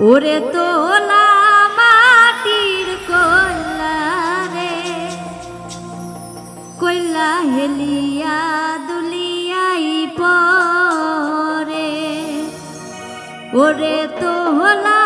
ওরে তোলা মাটির কইলা রে। কইলা হেলিয়া দুলিয়াই পরে। ওরে তোলা